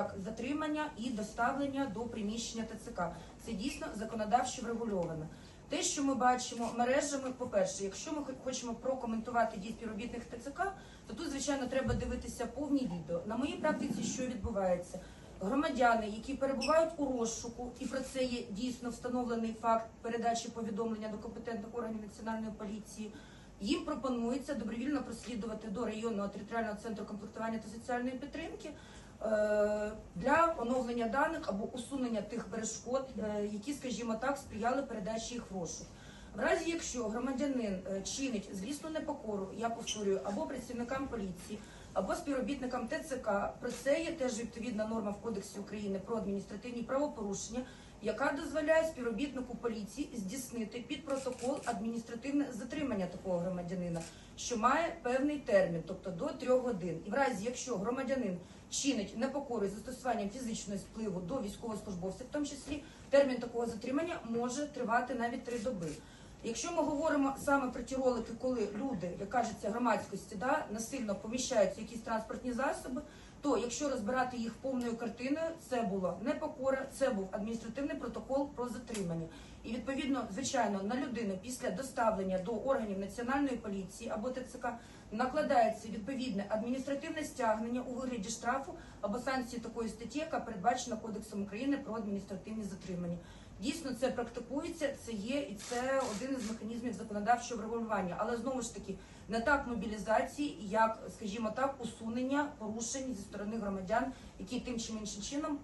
як затримання і доставлення до приміщення ТЦК. Це дійсно законодавчо врегульовано. Те, що ми бачимо мережами, по-перше, якщо ми хо- хочемо прокоментувати дії співробітних ТЦК, то тут, звичайно, треба дивитися повні відео. На моїй практиці, що відбувається? Громадяни, які перебувають у розшуку, і про це є дійсно встановлений факт передачі повідомлення до компетентних органів національної поліції. Їм пропонується добровільно прослідувати до районного територіального центру комплектування та соціальної підтримки для оновлення даних або усунення тих перешкод, е, які, скажімо так, сприяли передачі їх в розшук. В разі, якщо громадянин е, чинить злісну непокору, я повторюю, або працівникам поліції, або співробітникам ТЦК, про це є теж відповідна норма в Кодексі України про адміністративні правопорушення, яка дозволяє співробітнику поліції здійснити під протокол адміністративне затримання такого громадянина, що має певний термін, тобто до трьох годин. І в разі, якщо громадянин чинить непокору з застосуванням фізичного впливу до військовослужбовців, в тому числі термін такого затримання може тривати навіть три доби. Якщо ми говоримо саме про ті ролики, коли люди, як кажеться, громадськості да, насильно поміщаються якісь транспортні засоби, то якщо розбирати їх повною картиною, це було непокора, це був адміністративний протокол про затримання. І відповідно, звичайно, на людину після доставлення до органів національної поліції або ТЦК накладається відповідне адміністративне стягнення у вигляді штрафу або санкції такої статті, яка передбачена Кодексом України про адміністративні затримання. Дійсно, це практикується, це є і це один із механізмів законодавчого врегулювання. Але знову ж таки, не так мобілізації, як, скажімо так, усунення порушень зі сторони громадян, які тим чи іншим чином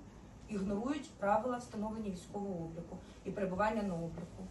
ігнорують правила встановлення військового обліку і перебування на обліку.